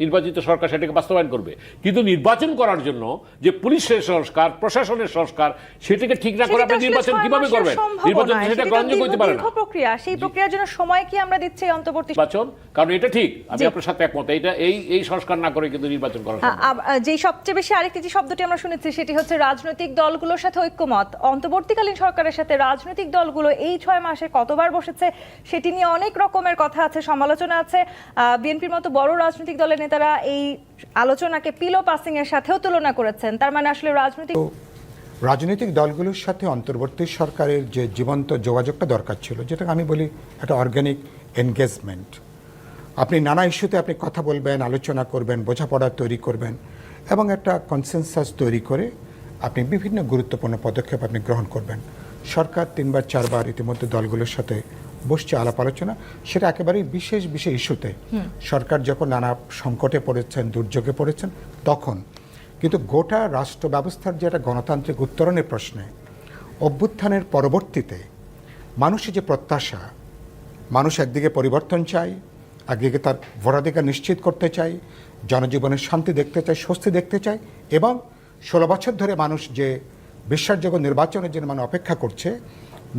নির্বাচিত সরকার সেটাকে বাস্তবায়ন করবে। কিন্তু নির্বাচন করার জন্য যে পুলিশের সংস্কার প্রশাসনের সংস্কার সেটাকে ঠিক না করে আপনি নির্বাচন কীভাবে করবেন? নির্বাচন সেটা গ্রহণযোগ্য হতে পারে না। প্রক্রিয়া। সেই প্রক্রিয়ার জন্য সময় কি আমরা দিচ্ছি অন্তর্বর্তী নির্বাচন? কারণ এটা ঠিক। আমি আপনার সাথে একমত। এটা এই এই সংস্কার না করে কিন্তু নির্বাচন করা যে সবচেয়ে বেশি আরেকটি যে শব্দটি আমরা শুনেছি সেটি হচ্ছে রাজনৈতিক দলগুলোর সাথে ঐক্যমত। অন্তর্বর্তীকালীন সরকারের সাথে রাজনৈতিক দলগুলো এই ছয় মাসে কতবার বসেছে সেটি নিয়ে অনেক রকমের কথা আছে সমালোচনা আছে। বিএনপির মতো বড় রাজনৈতিক দলের নেতারা এই আলোচনাকে পিলো পাসিং এর সাথেও তুলনা করেছেন। তার মানে আসলে রাজনৈতিক রাজনৈতিক দলগুলোর সাথে অন্তর্বর্তী সরকারের যে জীবন্ত যোগাযোগটা দরকার ছিল, যেটাকে আমি বলি একটা অর্গানিক এনগেজমেন্ট আপনি নানা ইস্যুতে আপনি কথা বলবেন, আলোচনা করবেন, বোঝাপড়া তৈরি করবেন এবং একটা কনসেনসাস তৈরি করে আপনি বিভিন্ন গুরুত্বপূর্ণ পদক্ষেপ আপনি গ্রহণ করবেন। সরকার তিনবার, চারবার ইতিমধ্যে দলগুলোর সাথে বসছে আলাপ আলোচনা সেটা একেবারেই বিশেষ বিশেষ ইস্যুতে। সরকার যখন নানা সংকটে পড়েছেন দুর্যোগে পড়েছেন তখন। কিন্তু গোটা রাষ্ট্র ব্যবস্থার যে একটা গণতান্ত্রিক উত্তরণের প্রশ্নে অভ্যুত্থানের পরবর্তীতে মানুষের যে প্রত্যাশা মানুষ একদিকে পরিবর্তন চায় একদিকে তার ভোটাধিকার নিশ্চিত করতে চায় জনজীবনের শান্তি দেখতে চায় স্বস্তি দেখতে চায় এবং ষোলো বছর ধরে মানুষ যে বিশ্বাসযোগ্য নির্বাচনের জন্য মানে অপেক্ষা করছে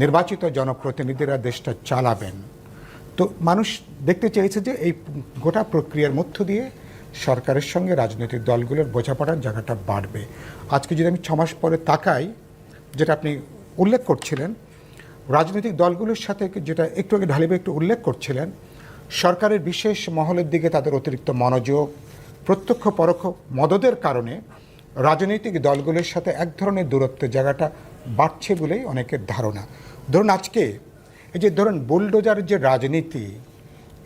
নির্বাচিত জনপ্রতিনিধিরা দেশটা চালাবেন। তো মানুষ দেখতে চেয়েছে যে এই গোটা প্রক্রিয়ার মধ্য দিয়ে সরকারের সঙ্গে রাজনৈতিক দলগুলোর বোঝাপড়ার জায়গাটা বাড়বে। আজকে যদি আমি ছমাস পরে তাকাই, যেটা আপনি উল্লেখ করছিলেন, রাজনৈতিক দলগুলোর সাথে যেটা একটু আগে ঢালিবে একটু উল্লেখ করছিলেন, সরকারের বিশেষ মহলের দিকে তাদের অতিরিক্ত মনোযোগ, প্রত্যক্ষ পরোক্ষ মদদের কারণে রাজনৈতিক দলগুলোর সাথে এক ধরনের দূরত্বের জায়গাটা বাড়ছে বলেই অনেকের ধারণা। ধরুন আজকে এই যে ধরুন বুলডোজারের যে রাজনীতি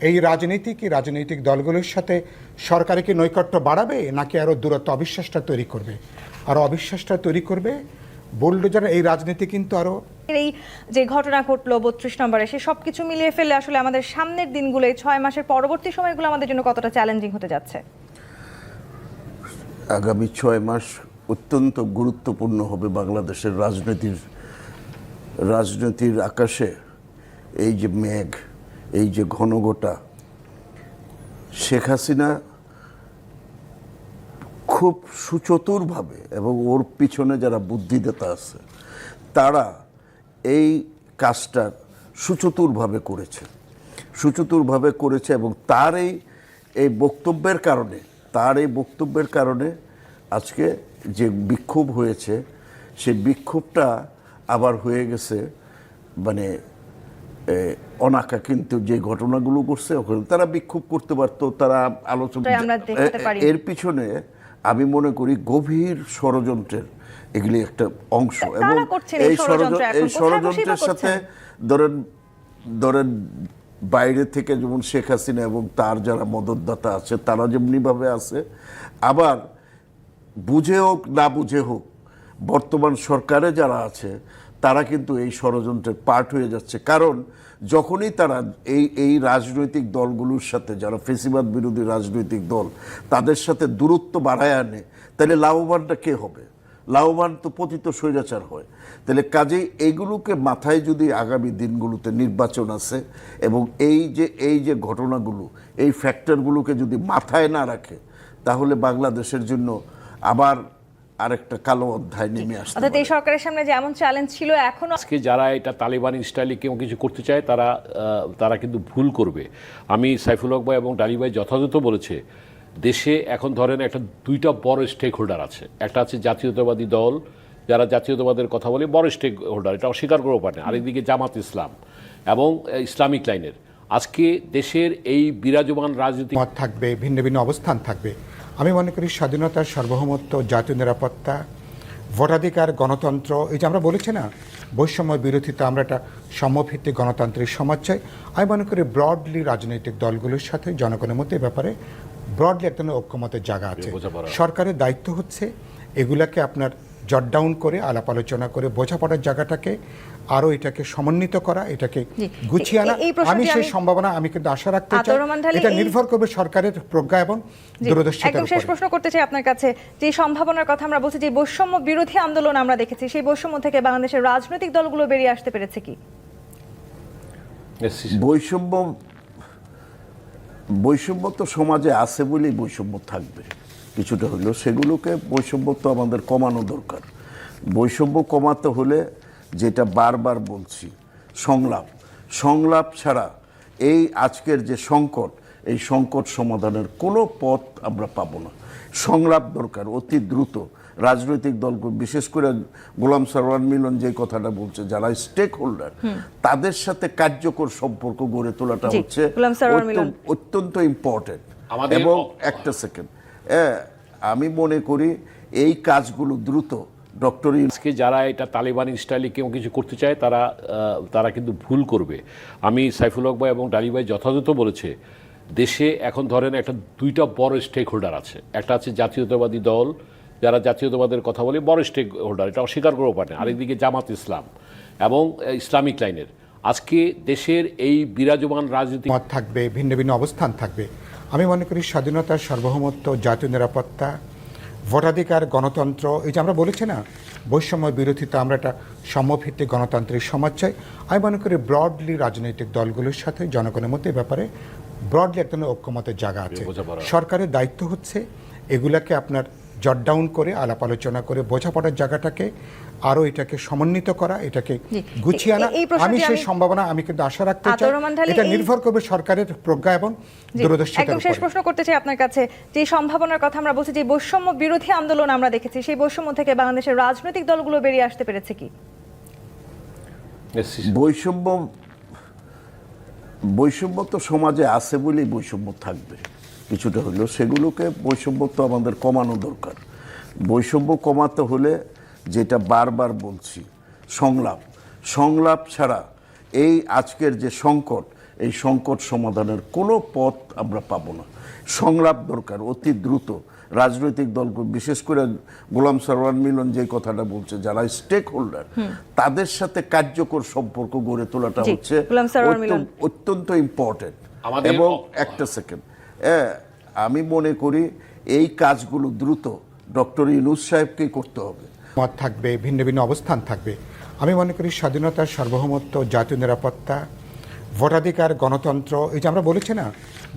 এই রাজনীতি কি রাজনৈতিক দলগুলোর সাথে সরকারে কি নৈকট্য বাড়াবে নাকি আরও দূরত্ব অবিশ্বাসটা তৈরি করবে? আরও অবিশ্বাসটা তৈরি করবে? বুলডোজারের এই রাজনীতি কিন্তু আরও এই যে ঘটনা ঘটলো বত্রিশ নম্বরে সে সব কিছু মিলিয়ে ফেলে আসলে আমাদের সামনের দিনগুলো এই ছয় মাসের পরবর্তী সময়গুলো আমাদের জন্য কতটা চ্যালেঞ্জিং হতে যাচ্ছে? আগামী ছয় মাস অত্যন্ত গুরুত্বপূর্ণ হবে বাংলাদেশের রাজনীতির রাজনীতির আকাশে। এই যে মেঘ, এই যে ঘনঘটা, শেখ হাসিনা খুব সুচতুরভাবে এবং ওর পিছনে যারা বুদ্ধিদাতা আছে, তারা এই কাজটা সুচতুরভাবে করেছে। সুচতুরভাবে করেছে এবং তার এই এই বক্তব্যের কারণে, তার এই বক্তব্যের কারণে আজকে যে বিক্ষোভ হয়েছে সেই বিক্ষোভটা আবার হয়ে গেছে মানে অনাকা কিন্তু যে ঘটনাগুলো করছে ওখানে তারা বিক্ষোভ করতে পারতো তারা আলোচনা। এর পিছনে আমি মনে করি গভীর ষড়যন্ত্রের এগুলি একটা অংশ। এবং এই এই ষড়যন্ত্রের সাথে ধরেন ধরেন বাইরে থেকে যেমন শেখ হাসিনা এবং তার যারা মদতদাতা আছে তারা যেমনিভাবে আছে আবার বুঝে হোক, না বুঝে হোক, বর্তমান সরকারে যারা আছে, তারা কিন্তু এই ষড়যন্ত্রের পার্ট হয়ে যাচ্ছে। কারণ যখনই তারা এই এই রাজনৈতিক দলগুলোর সাথে, যারা ফেসিবাদ বিরোধী রাজনৈতিক দল, তাদের সাথে দূরত্ব বাড়ায় আনে, তাহলে লাভবানটা কে হবে? লাভবান তো পতিত স্বৈরাচার হয়। তাহলে কাজেই এইগুলোকে মাথায় যদি আগামী দিনগুলোতে নির্বাচন আছে এবং এই যে এই যে ঘটনাগুলো, এই ফ্যাক্টরগুলোকে যদি মাথায় না রাখে, তাহলে বাংলাদেশের জন্য আবার আরেকটা কালো অধ্যায় নেমে আসতে অর্থাৎ এই সরকারের সামনে যেমন চ্যালেঞ্জ ছিল এখন আজকে যারা এটা তালিবানি স্টাইলে কেউ কিছু করতে চায় তারা তারা কিন্তু ভুল করবে। আমি সাইফুল হক ভাই এবং ডালি ভাই যথাযথ বলেছে দেশে এখন ধরেন একটা দুইটা বড় স্টেক হোল্ডার আছে। একটা আছে জাতীয়তাবাদী দল যারা জাতীয়তাবাদের কথা বলে বড় স্টেক হোল্ডার এটা অস্বীকার করেও পারে না আরেকদিকে জামাত ইসলাম এবং ইসলামিক লাইনের। আজকে দেশের এই বিরাজমান রাজনীতি মত থাকবে ভিন্ন ভিন্ন অবস্থান থাকবে। আমি মনে করি স্বাধীনতা সার্বভৌমত্ব জাতীয় নিরাপত্তা ভোটাধিকার গণতন্ত্র এই যে আমরা বলেছি না বৈষম্য বিরোধিতা আমরা একটা সমভিত্তিক গণতান্ত্রিক সমাজ চাই। আমি মনে করি ব্রডলি রাজনৈতিক দলগুলোর সাথে জনগণের মধ্যে ব্যাপারে ব্রডলি এক ধরনের ঐক্যমতের জায়গা আছে। সরকারের দায়িত্ব হচ্ছে এগুলাকে আপনার জট ডাউন করে আলাপ আলোচনা করে বোঝাপড়ার জায়গাটাকে আরও এটাকে সমন্বিত করা এটাকে গুছিয়ে আনা। আমি সেই সম্ভাবনা আমি কিন্তু আশা রাখতে চাই। এটা নির্ভর করবে সরকারের প্রজ্ঞা এবং জি, দূরদর্শিতার একদম শেষ প্রশ্ন করতে চাই আপনার কাছে। যে সম্ভাবনার কথা আমরা বলছি যে বৈষম্য বিরোধী আন্দোলন আমরা দেখেছি সেই বৈষম্য থেকে বাংলাদেশের রাজনৈতিক দলগুলো বেরিয়ে আসতে পেরেছে কি? বৈষম্য বৈষম্য তো সমাজে আছে বলেই বৈষম্য থাকবে। কিছুটা হলেও সেগুলোকে বৈষম্য তো আমাদের কমানো দরকার। বৈষম্য কমাতে হলে যেটা বারবার বলছি সংলাপ। সংলাপ ছাড়া এই আজকের যে সংকট এই সংকট সমাধানের কোনো পথ আমরা পাবো না। সংলাপ দরকার অতি দ্রুত। রাজনৈতিক দল বিশেষ করে গোলাম সরওয়ার মিলন যে কথাটা বলছে যারা স্টেক হোল্ডার তাদের সাথে কার্যকর সম্পর্ক গড়ে তোলাটা হচ্ছে অত্যন্ত ইম্পর্টেন্ট এবং একটা সেকেন্ড আমি মনে করি এই কাজগুলো দ্রুত। ডক্টর আজকে যারা এটা তালিবান স্টাইলে কেউ কিছু করতে চায় তারা তারা কিন্তু ভুল করবে। আমি সাইফুল হক ভাই এবং ডালি ভাই যথাযথ বলেছে দেশে এখন ধরেন একটা দুইটা বড় স্টেক হোল্ডার আছে। একটা আছে জাতীয়তাবাদী দল যারা জাতীয়তাবাদের কথা বলে বড় স্টেক হোল্ডার এটা অস্বীকার করেও পারে না। আরেকদিকে জামাত ইসলাম এবং ইসলামিক লাইনের। আজকে দেশের এই বিরাজমান রাজনীতি মত থাকবে ভিন্ন ভিন্ন অবস্থান থাকবে। আমি মনে করি স্বাধীনতা সার্বভৌমত্ব জাতীয় নিরাপত্তা ভোটাধিকার গণতন্ত্র এই যে আমরা বলেছি না বৈষম্য বিরোধিতা আমরা একটা সমভিত্তিক গণতান্ত্রিক সমাজ চাই। আমি মনে করি ব্রডলি রাজনৈতিক দলগুলোর সাথে জনগণের মধ্যে ব্যাপারে ব্রডলি একটা অন্যমতের জায়গা আছে। সরকারের দায়িত্ব হচ্ছে এগুলাকে আপনার জট ডাউন করে আলাপ আলোচনা করে বোঝাপড়ার জায়গাটাকে আরও এটাকে সমন্বিত করা এটাকে গুছিয়ে আনা। আমি সেই সম্ভাবনা আমি কিন্তু আশা রাখতে চাই। এটা নির্ভর করবে সরকারের প্রজ্ঞা এবং জি, দূরদর্শিতার একদম শেষ প্রশ্ন করতে চাই আপনার কাছে। যে সম্ভাবনার কথা আমরা বলছি যে বৈষম্য বিরোধী আন্দোলন আমরা দেখেছি সেই বৈষম্য থেকে বাংলাদেশের রাজনৈতিক দলগুলো বেরিয়ে আসতে পেরেছে কি? বৈষম্য বৈষম্য তো সমাজে আছে বলেই বৈষম্য থাকবে। কিছুটা হলেও সেগুলোকে বৈষম্য তো আমাদের কমানো দরকার। বৈষম্য কমাতে হলে যেটা বারবার বলছি সংলাপ। সংলাপ ছাড়া এই আজকের যে সংকট এই সংকট সমাধানের কোনো পথ আমরা পাবো না। সংলাপ দরকার অতি দ্রুত। রাজনৈতিক দল বিশেষ করে গোলাম সরওয়ার মিলন যে কথাটা বলছে যারা স্টেক হোল্ডার তাদের সাথে কার্যকর সম্পর্ক গড়ে তোলাটা হচ্ছে অত্যন্ত ইম্পর্টেন্ট এবং একটা সেকেন্ড আমি মনে করি এই কাজগুলো দ্রুত ডক্টর ইউনুস সাহেবকেই করতে হবে। মত থাকবে ভিন্ন ভিন্ন অবস্থান থাকবে। আমি মনে করি স্বাধীনতা সার্বভৌমত্ব জাতীয় নিরাপত্তা ভোটাধিকার গণতন্ত্র এই যে আমরা বলেছি না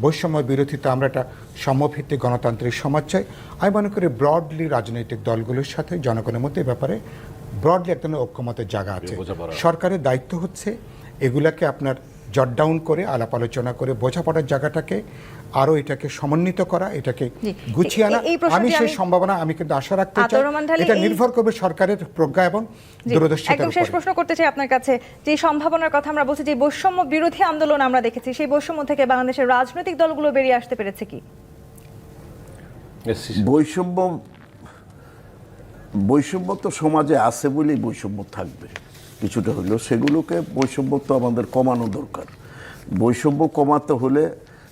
বৈষম্য বিরোধিতা আমরা একটা সমভিত্তিক গণতান্ত্রিক সমাজ চাই। আমি মনে করি ব্রডলি রাজনৈতিক দলগুলোর সাথে জনগণের মধ্যে এই ব্যাপারে ব্রডলি একটা ঐক্যমতের জায়গা আছে। সরকারের দায়িত্ব হচ্ছে এগুলাকে আপনার জট ডাউন করে আলাপ আলোচনা করে বোঝাপড়ার জায়গাটাকে আরও এটাকে সমন্বিত করা এটাকে গুছিয়ে আনা। আমি সেই সম্ভাবনা আমি কিন্তু আশা রাখতে চাই এটা নির্ভর করবে সরকারের প্রজ্ঞা এবং জি, দূরদর্শিতার একদম শেষ প্রশ্ন করতে চাই আপনার কাছে। যে সম্ভাবনার কথা আমরা বলছি যে বৈষম্য বিরোধী আন্দোলন আমরা দেখেছি সেই বৈষম্য থেকে বাংলাদেশের রাজনৈতিক দলগুলো বেরিয়ে আসতে পেরেছে কি? বৈষম্য বৈষম্য তো সমাজে আছে বলেই বৈষম্য থাকবে। কিছুটা হলেও সেগুলোকে বৈষম্য তো আমাদের কমানো দরকার। বৈষম্য কমাতে হলে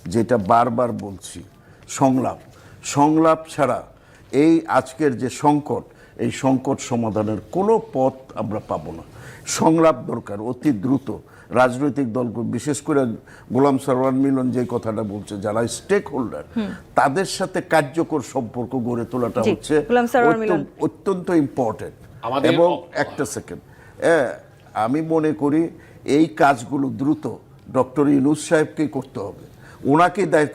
যেটা বারবার বলছি সংলাপ। সংলাপ ছাড়া এই আজকের যে সংকট এই সংকট সমাধানের কোনো পথ আমরা পাবো না। সংলাপ দরকার অতি দ্রুত। রাজনৈতিক দল বিশেষ করে গোলাম সরওয়ার মিলন যে কথাটা বলছে যারা স্টেক হোল্ডার তাদের সাথে কার্যকর সম্পর্ক গড়ে তোলাটা হচ্ছে অত্যন্ত- ইম্পর্টেন্ট এবং একটা সেকেন্ড আমি মনে করি এই কাজগুলো দ্রুত ডক্টর ইউনুস সাহেবকেই করতে হবে। ওনাকে দায়িত্ব